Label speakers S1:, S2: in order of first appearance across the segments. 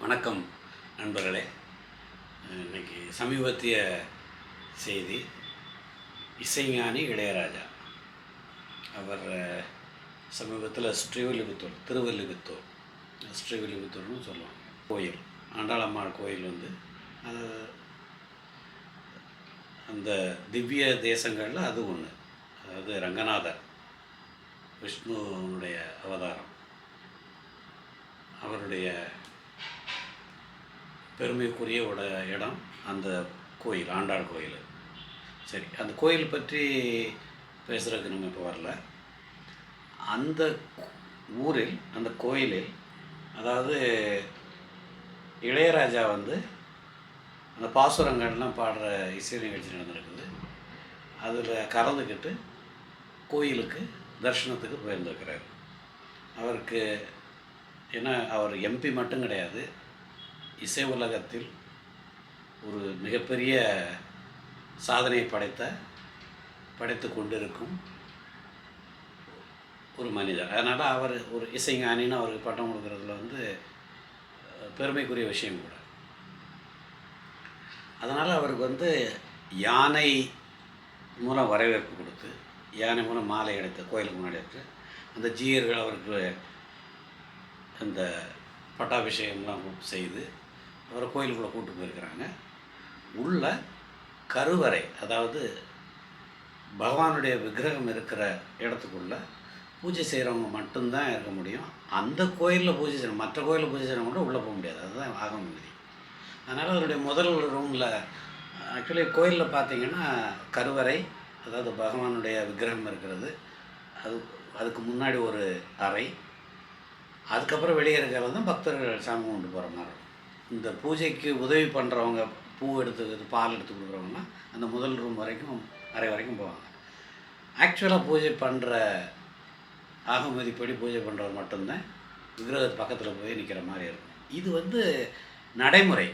S1: வணக்கம் நண்பர்களே. இன்னைக்கு சமீபத்திய செய்தி. இசைஞானி இளையராஜா. அவர் சமீபத்தில் ஸ்ரீவில்லிபுத்தூர் திருவல்லிபுத்தூர் ஸ்ரீவில்லிபுத்தூர்னு சொல்லுவாங்க. கோயில் ஆண்டாளம்மாள் கோயில் வந்து அது அந்த திவ்ய தேசங்களில் அது ஒன்று அதாவது ரங்கநாதர் விஷ்ணுனுடைய அவதாரம். அவருடைய பெருமைக்குரிய உட இடம் அந்த கோயில் ஆண்டாள் கோயில். சரி அந்த கோயில் பற்றி பேசுகிறதுக்கு நம்ம இப்போ வரல. அந்த ஊரில் அந்த கோயிலில் அதாவது இளையராஜா வந்து அந்த பாசுரங்கள்லாம் பாடுற இசை நிகழ்ச்சி நடந்திருக்குது. அதில் கலந்துக்கிட்டு கோயிலுக்கு தரிசனத்துக்கு போயிருந்துருக்கிறார். அவருக்கு ஏன்னா அவர் எம்பி மட்டும் கிடையாது. இசை உலகத்தில் ஒரு மிகப்பெரிய சாதனை படைத்த படைத்து கொண்டிருக்கும் ஒரு மனிதர். அதனால் அவர் ஒரு இசைஞானின்னு அவருக்கு பட்டம் கொடுக்கறதுல வந்து பெருமைக்குரிய விஷயம் கூட. அதனால் அவருக்கு வந்து யானை மூலம் வரவேற்பு கொடுத்து யானை மூலம் மாலை எடுத்து கோயிலுக்கு முன்னாடி எடுத்து அந்த ஜீயர்கள் அவருக்கு அந்த பட்டாபிஷேகம்லாம் செய்து அவரை கோயிலுக்குள்ளே கூட்டு போயிருக்கிறாங்க. உள்ள கருவறை அதாவது பகவானுடைய விக்கிரகம் இருக்கிற இடத்துக்குள்ள பூஜை செய்கிறவங்க மட்டும்தான் இருக்க முடியும். அந்த கோயிலில் பூஜை செய்யணும் மற்ற கோயிலில் பூஜை செய்கிறவங்க கூட உள்ளே போக முடியாது. அதுதான் ஆகம விதி. அதனால் அவருடைய முதல் ரூமில் ஆக்சுவலி கோயிலில் பார்த்தீங்கன்னா கருவறை அதாவது பகவானுடைய விக்கிரகம் இருக்கிறது. அது அதுக்கு முன்னாடி ஒரு அறை. அதுக்கப்புறம் வெளியே இருக்கிறது தான் பக்தர்கள் சாமி கொண்டு போகிற மாதிரி இருக்கும். இந்த பூஜைக்கு உதவி பண்ணுறவங்க பூ எடுத்து பால் எடுத்து கொடுக்குறவங்கன்னா அந்த முதல் ரூம் வரைக்கும் அறை வரைக்கும் போவாங்க. ஆக்சுவலாக பூஜை பண்ணுற ஆகமதிப்படி பூஜை பண்ணுறவர் மட்டும்தான் விக்கிரகத்து பக்கத்தில் போய் நிற்கிற மாதிரி இருக்கும். இது வந்து நடைமுறை.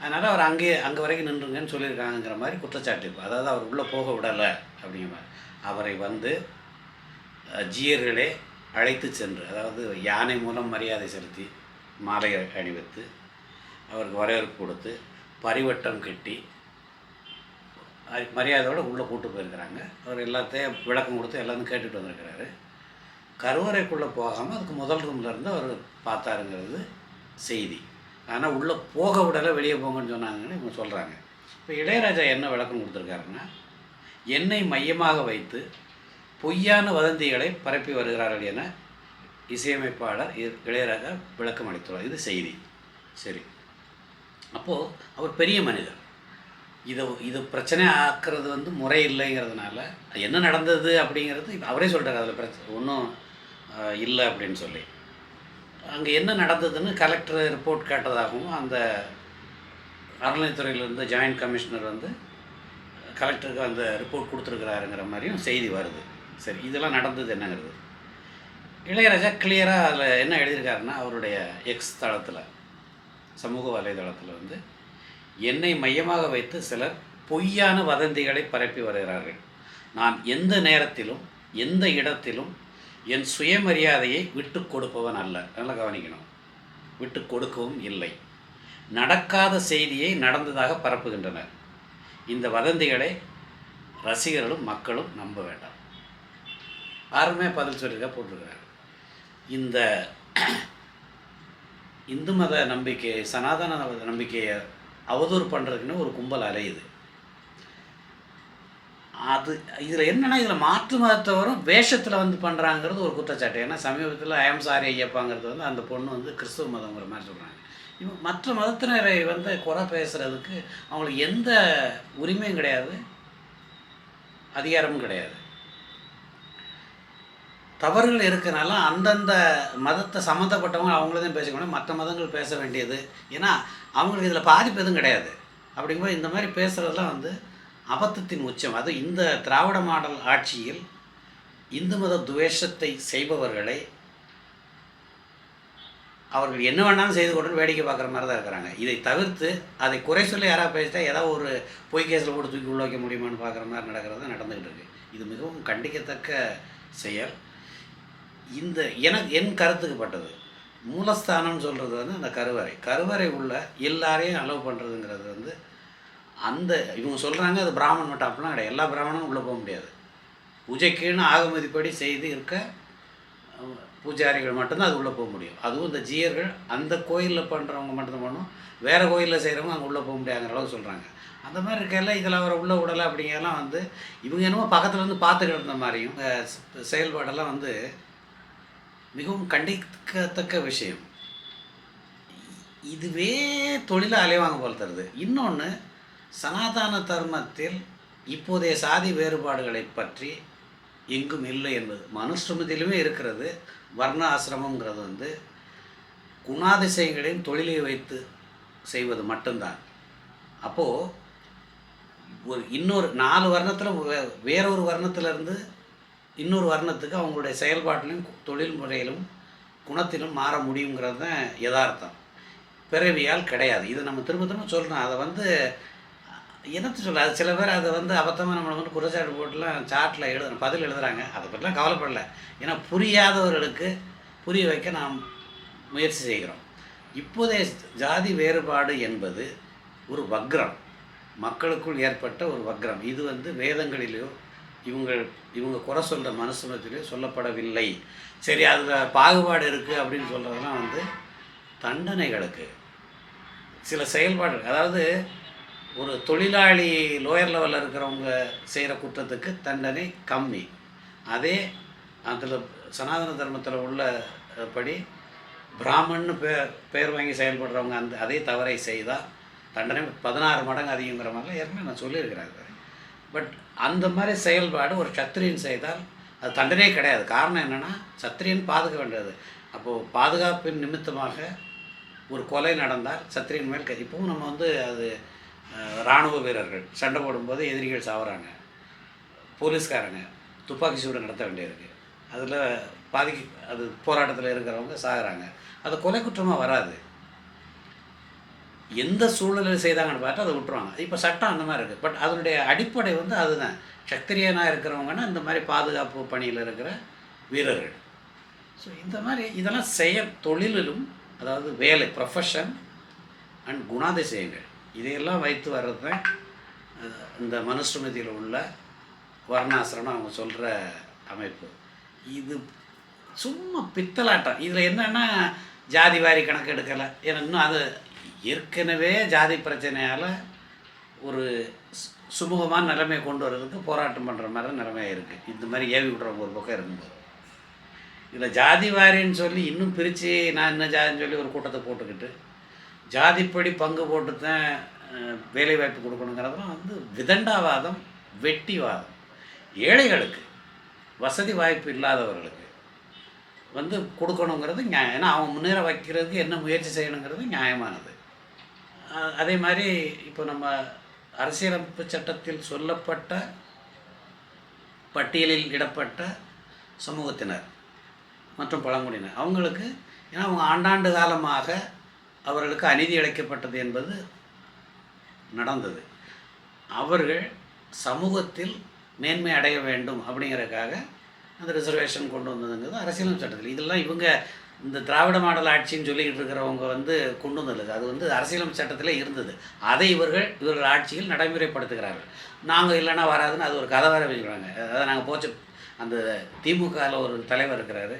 S1: அதனால் அவர் அங்கே அங்கே வரைக்கும் நின்றுங்கன்னு சொல்லியிருக்காங்கங்கிற மாதிரி குற்றச்சாட்டு இப்போ அதாவது அவர் உள்ளே போக விடலை அப்படிங்கிற மாதிரி. அவரை வந்து ஜீயர்களே அழைத்து சென்று அதாவது யானை மூலம் மரியாதை செலுத்தி மாலை அணிவித்து அவருக்கு வரவேற்பு கொடுத்து பரிவட்டம் கட்டி மரியாதையோடு உள்ளே கூட்டு போயிருக்கிறாங்க. அவர் எல்லாத்தையும் விளக்கம் கொடுத்து எல்லாத்தையும் கேட்டுட்டு வந்திருக்கிறாரு. கருவறைக்குள்ளே போகாமல் அதுக்கு முதல் ரூமில் இருந்து அவர் பார்த்தாருங்கிறது செய்தி. ஆனால் உள்ளே போக விடலை வெளியே போங்கன்னு சொன்னாங்கன்னு இவங்க சொல்கிறாங்க இப்போ இளையராஜா என்ன விளக்கம் கொடுத்துருக்காருன்னா என்னை மையமாக வைத்து பொய்யான வதந்திகளை பரப்பி வருகிறார்கள் என இசையமைப்பாளர் இளையராஜா விளக்கம் அளித்துள்ளார். இது செய்தி. சரி. அப்போது அவர் பெரிய மனிதர். இதை இது பிரச்சனை ஆக்குறது வந்து முறை இல்லைங்கிறதுனால என்ன நடந்தது அப்படிங்கிறது அவரே சொல்கிறார் அதில் பிரச்சனை ஒன்றும் இல்லை அப்படின்னு சொல்லி. அங்கே என்ன நடந்ததுன்னு கலெக்டர் ரிப்போர்ட் கேட்டதாகவும் அந்த அறநிலைத்துறையிலேருந்து ஜாயின்ட் கமிஷனர் வந்து கலெக்டருக்கு அந்த ரிப்போர்ட் கொடுத்துருக்குறாருங்கிற மாதிரியும் செய்தி வருது. சரி இதெல்லாம் நடந்தது என்னங்கிறது. இளையராஜா கிளியராக அதில் என்ன எழுதியிருக்காருன்னா அவருடைய எக்ஸ் தளத்தில். சமூக வலைதளத்தில் வந்து என்னை மையமாக வைத்து சிலர் பொய்யான வதந்திகளை பரப்பி வருகிறார்கள். நான் எந்த நேரத்திலும் எந்த இடத்திலும் என் சுயமரியாதையை விட்டு கொடுப்பவன் அல்ல. நல்லா கவனிக்கணும். விட்டு கொடுக்கவும் இல்லை. நடக்காத செய்தியை நடந்ததாக பரப்புகின்றனர். இந்த வதந்திகளை ரசிகர்களும் மக்களும் நம்ப வேண்டாம். யாருமே பதில் சொல்லியிருக்கா போட்டிருக்கிறார். இந்த இந்து மத நம்பிக்கை சனாதன மத நம்பிக்கையை அவதூறு பண்ணுறதுக்குன்னு ஒரு கும்பல் அலையுது. அது இதில் என்னென்னா இதில் மாற்று மதத்தவரும் வேஷத்தில் வந்து பண்ணுறாங்கிறது ஒரு குற்றச்சாட்டு. ஏன்னா சமீபத்தில் ஐஎம் சாரி ஐயப்பாங்கிறது வந்து அந்த பொண்ணு வந்து கிறிஸ்துவ மதங்கிற மாதிரி சொல்கிறாங்க இவங்க மற்ற மதத்தினரை வந்து குறை பேசுகிறதுக்கு அவங்களுக்கு எந்த உரிமையும் கிடையாது அதிகாரமும் கிடையாது. தவறுகள் இருக்கிறனால அந்தந்த மதத்தை சம்மந்தப்பட்டவங்க அவங்கள தான் பேசிக்கணும். மற்ற மதங்கள் பேச வேண்டியது. ஏன்னா அவங்களுக்கு இதில் பாதிப்பு எதுவும் கிடையாது. அப்படிங்கும்போது இந்த மாதிரி பேசுகிறதெல்லாம் வந்து அபத்தத்தின் உச்சம். அது இந்த திராவிட மாடல் ஆட்சியில் இந்து மத துவேஷத்தை செய்பவர்களை அவர்கள் என்ன வேணாலும் செய்து கொண்டு வேடிக்கை பார்க்குற மாதிரி தான் இருக்கிறாங்க. இதை தவிர்த்து அதை குறை சொல்லி யாராவது பேசிட்டா ஏதாவது ஒரு பொய் கேஸில் போட்டு தூக்கி உள்ள வைக்க முடியுமான்னு பார்க்குற மாதிரி நடக்கிறது தான் நடந்துக்கிட்டு இருக்கு. இது மிகவும் கண்டிக்கத்தக்க செயல். இந்த எனக்கு என் கருத்துக்கு பட்டது. மூலஸ்தானம்னு சொல்கிறது வந்து அந்த கருவறை. கருவறை உள்ள எல்லாரையும் அலோவ் பண்ணுறதுங்கிறது வந்து அந்த இவங்க சொல்கிறாங்க அது பிராமணன் மட்டும் அப்படிலாம் கிடையாது. எல்லா பிராமணனும் உள்ளே போக முடியாது. பூஜைக்குன்னு ஆகமதிப்படி செய்து இருக்க பூஜாரிகள் மட்டும்தான் அது உள்ளே போக முடியும். அதுவும் இந்த ஜீயர்கள் அந்த கோயிலில் பண்ணுறவங்க மட்டும்தான் பண்ணணும் வேறு கோயிலில் செய்கிறவங்க அங்கே உள்ளே போக முடியாங்கிற அளவுக்கு சொல்கிறாங்க அந்த மாதிரி இருக்கையில இதில் அவரை உள்ளே விடலை அப்படிங்கிறலாம் வந்து இவங்க என்னமோ பக்கத்தில் இருந்து பார்த்துக்கிட்டு இருந்த மாதிரியும் செயல்பாடெல்லாம் வந்து மிகவும் கண்டிக்கத்தக்க விஷயம். இதுவே தொழிலை அலைவாங்க போல் தருது. இன்னொன்று சனாதன தர்மத்தில் இப்போதைய சாதி வேறுபாடுகளை பற்றி எங்கும் இல்லை என்பது. மனுஸ்மிருதியிலுமே இருக்கிறது. வர்ண ஆசிரமங்கிறது வந்து குணாதிசயங்களையும் தொழிலை வைத்து செய்வது மட்டும்தான். அப்போது ஒரு இன்னொரு நாலு வர்ணத்தில் வே- வேறொரு வர்ணத்திலிருந்து இன்னொரு வர்ணத்துக்கு அவங்களுடைய செயல்பாட்டிலும் தொழில் முறையிலும் குணத்திலும் மாற முடியுங்கிறது தான் யதார்த்தம். பிறவியால் கிடையாது. இதை நம்ம திரும்ப திரும்ப சொல்கிறோம் அதை வந்து என்னத்து சொல்ல அது சில பேர் அதை வந்து அபத்தமாக நம்மளை வந்து குற்றச்சாட்டு போட்டுலாம் சாட்டில் எழுதுறோம் பதில் எழுதுகிறாங்க அதை பற்றிலாம் கவலைப்படலை. ஏன்னா புரியாதவர்களுக்கு புரிய வைக்க நாம் முயற்சி செய்கிறோம். இப்போதைய ஜாதி வேறுபாடு என்பது ஒரு வக்ரம். மக்களுக்குள் ஏற்பட்ட ஒரு வக்ரம். இது வந்து வேதங்களிலோ இவங்க இவங்க குறை சொல்கிற மனுஷனத்திலேயோ சொல்லப்படவில்லை. சரி அதில் பாகுபாடு இருக்குது அப்படின்னு சொல்கிறதுலாம் வந்து தண்டனைகளுக்கு. சில செயல்பாடு அதாவது ஒரு தொழிலாளி லோயர் லெவலில் இருக்கிறவங்க செய்கிற குற்றத்துக்கு தண்டனை கம்மி. அதே அதில் சனாதன தர்மத்தில் உள்ள படி பிராமன்னு பேர் பேர் வாங்கி செயல்படுறவங்க அந்த அதே தவறை செய்தால் தண்டனை பதினாறு மடங்கு அதிகங்கிற மாதிரிலாம் ஏற்கனவே நான் சொல்லியிருக்கிறேன். பட் அந்த மாதிரி செயல்பாடு ஒரு சத்திரியன் செய்தால் அது தண்டனையே கிடையாது. காரணம் என்னென்னா சத்திரியன் பாதுகாக்க வேண்டியது. அப்போது பாதுகாப்பின் நிமித்தமாக ஒரு கொலை நடந்தால் சத்திரியன் மேல் கை இப்பவும் நம்ம வந்து அது இராணுவ வீரர்கள் சண்டை போடும்போது எதிரிகள் சாவுறாங்க. போலீஸ்காரங்க துப்பாக்கி சூடு நடத்த வேண்டியிருக்கு. அதில் பாதிக்கு அது போராட்டத்தில் இருக்கிறவங்க சாகுறாங்க. அது கொலை குற்றமாக வராது. எந்த சூழ்நிலையில் செய்தாங்கன்னு பார்த்தா அதை விட்டுருவாங்க. இப்போ சட்டம் அந்த மாதிரி இருக்குது பட் அதனுடைய அடிப்படை வந்து அதுதான். சத்திரியனாக இருக்கிறவங்கன்னா இந்த மாதிரி பாதுகாப்பு பணியில் இருக்கிற வீரர்கள். ஸோ இந்த மாதிரி இதெல்லாம் செய்ய தொழிலிலும் அதாவது வேலை ப்ரொஃபஷன் அண்ட் குணாதிசயங்கள் இதையெல்லாம் வைத்து வர்றது தான் இந்த மனுஸ்மிருதியில் உள்ள வர்ணாசிரமம் அவங்க சொல்கிற அமைப்பு. இது சும்மா பித்தலாட்டம். இதில் என்னென்னா ஜாதி வாரி கணக்கு எடுக்கலை ஏன்னா இன்னும் அது ஏற்கனவே ஜாதி பிரச்சனையால் ஒரு சு- சுமூகமான நிலைமையை கொண்டு வர்றதுக்கு போராட்டம் பண்ணுற மாதிரி தான் நிலைமையாக இருக்குது இந்த மாதிரி ஏவி விடுறவங்க ஒரு பக்கம் இருக்கும்போது. இதில் ஜாதி வாரின்னு சொல்லி இன்னும் பிரித்து நான் என்ன ஜாதின்னு சொல்லி ஒரு கூட்டத்தை போட்டுக்கிட்டு ஜாதிப்படி பங்கு போட்டு தான் வேலைவாய்ப்பு கொடுக்கணுங்கிறதெல்லாம் வந்து விதண்டாவாதம் வெட்டிவாதம். ஏழைகளுக்கு வசதி வாய்ப்பு இல்லாதவர்களுக்கு வந்து கொடுக்கணுங்கிறது நியாயம். ஏன்னா அவன் முன்னேற வைக்கிறதுக்கு என்ன முயற்சி செய்யணுங்கிறது நியாயமானது. அதே மாதிரி இப்போ நம்ம அரசியலமைப்பு சட்டத்தில் சொல்லப்பட்ட பட்டியலில் இடப்பட்ட சமூகத்தினர் மற்றும் பழங்குடியினர் அவங்களுக்கு ஏன்னா அவங்க ஆண்டாண்டு காலமாக அவர்களுக்கு அநீதி இழைக்கப்பட்டது என்பது நடந்தது. அவர்கள் சமூகத்தில் மேன்மை அடைய வேண்டும் அப்படிங்கிறதுக்காக அந்த ரிசர்வேஷன் கொண்டு வந்ததுங்கிறது அரசியலமைப்பு சட்டத்தில். இதெல்லாம் இவங்க இந்த திராவிட மாடல் ஆட்சின்னு சொல்லிக்கிட்டு இருக்கிறவங்க வந்து கொண்டு வந்தது. அது வந்து அரசியலமைப்பு சட்டத்தில் இருந்தது. அதை இவர்கள் இவர்கள் ஆட்சியில் நடைமுறைப்படுத்துகிறார்கள். நாங்கள் இல்லைன்னா வராதுன்னு அது ஒரு கதை வர வச்சுக்கிறாங்க அதாவது நாங்கள் போச்சு அந்த திமுகவில் ஒரு தலைவர் இருக்கிறாரு.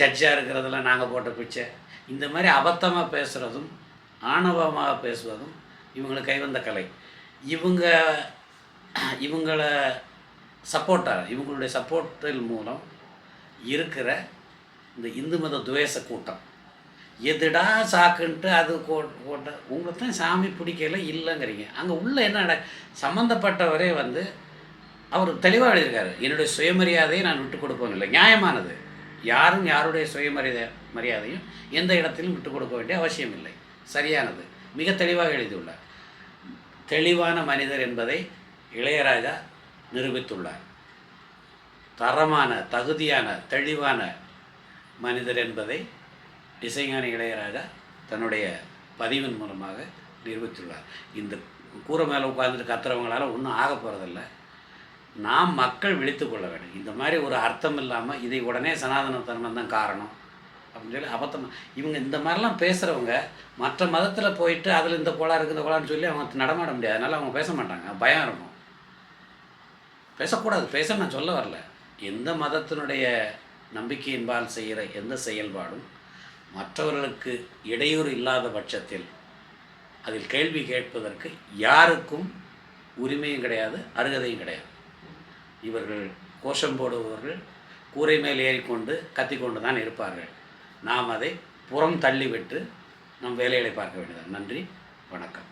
S1: ஜட்ஜாக இருக்கிறதெல்லாம் நாங்கள் போட்ட பிச்சை. இந்த மாதிரி அபத்தமாக பேசுகிறதும் ஆணவமாக பேசுவதும் இவங்களுக்கு கைவந்த கலை. இவங்க இவங்கள சப்போர்ட்டாக இவங்களுடைய சப்போர்ட்டில் மூலம் இருக்கிற இந்த இந்து மத துவேச கூட்டம். எதுடா சாக்குன்ட்டு அது கோட்ட உங்களுக்கு தான் சாமி பிடிக்கல இல்லைங்கிறீங்க. அங்கே உள்ள என்ன சம்மந்தப்பட்டவரே வந்து அவர் தெளிவாக எழுதியிருக்காரு. என்னுடைய சுயமரியாதையை நான் விட்டு கொடுப்பேன் இல்லை. நியாயமானது. யாரும் யாருடைய சுயமரியாதை மரியாதையும் எந்த இடத்திலும் விட்டு கொடுக்க வேண்டிய அவசியம் இல்லை. சரியானது. மிக தெளிவாக எழுதியுள்ளார். தெளிவான மனிதர் என்பதை இளையராஜா நிரூபித்துள்ளார். தரமான தகுதியான தெளிவான மனிதர் என்பதை இசைஞானி இளையராஜா தன்னுடைய பதிவின் மூலமாக நிரூபித்துள்ளார். இந்த கூரை மேலே உட்கார்ந்துட்டு கத்துறவங்களால ஒன்றும் ஆக போகிறதில்ல நாம் மக்கள் விழித்து கொள்ள வேண்டும். இந்த மாதிரி ஒரு அர்த்தம் இல்லாமல் இதை உடனே சனாதன தர்மம் தான் காரணம். அப்படின்னு சொல்லி அபத்தம். இவங்க இந்த மாதிரிலாம் பேசுகிறவங்க மற்ற மதத்தில் போயிட்டு அதில் இந்த கோளாறு இருக்குது இந்த கோளாறுன்னு சொல்லி அவங்க நடமாட முடியாது. அதனால் அவங்க பேச மாட்டாங்க. பயம் இருக்கும். பேசக்கூடாது பேச நான் சொல்ல வரல. எந்த மதத்தினுடைய நம்பிக்கையின்பால் செய்கிற எந்த செயல்பாடும் மற்றவர்களுக்கு இடையூறு இல்லாத பட்சத்தில் அதில் கேள்வி கேட்பதற்கு யாருக்கும் உரிமையும் கிடையாது அருகதையும் கிடையாது. இவர்கள் கோஷம் போடுபவர்கள் கூரை மேல் ஏறிக்கொண்டு கத்திக்கொண்டு தான் இருப்பார்கள். நாம் அதை புறம் தள்ளிவிட்டு நம் வேலைகளை பார்க்க வேண்டியது நன்றி வணக்கம்.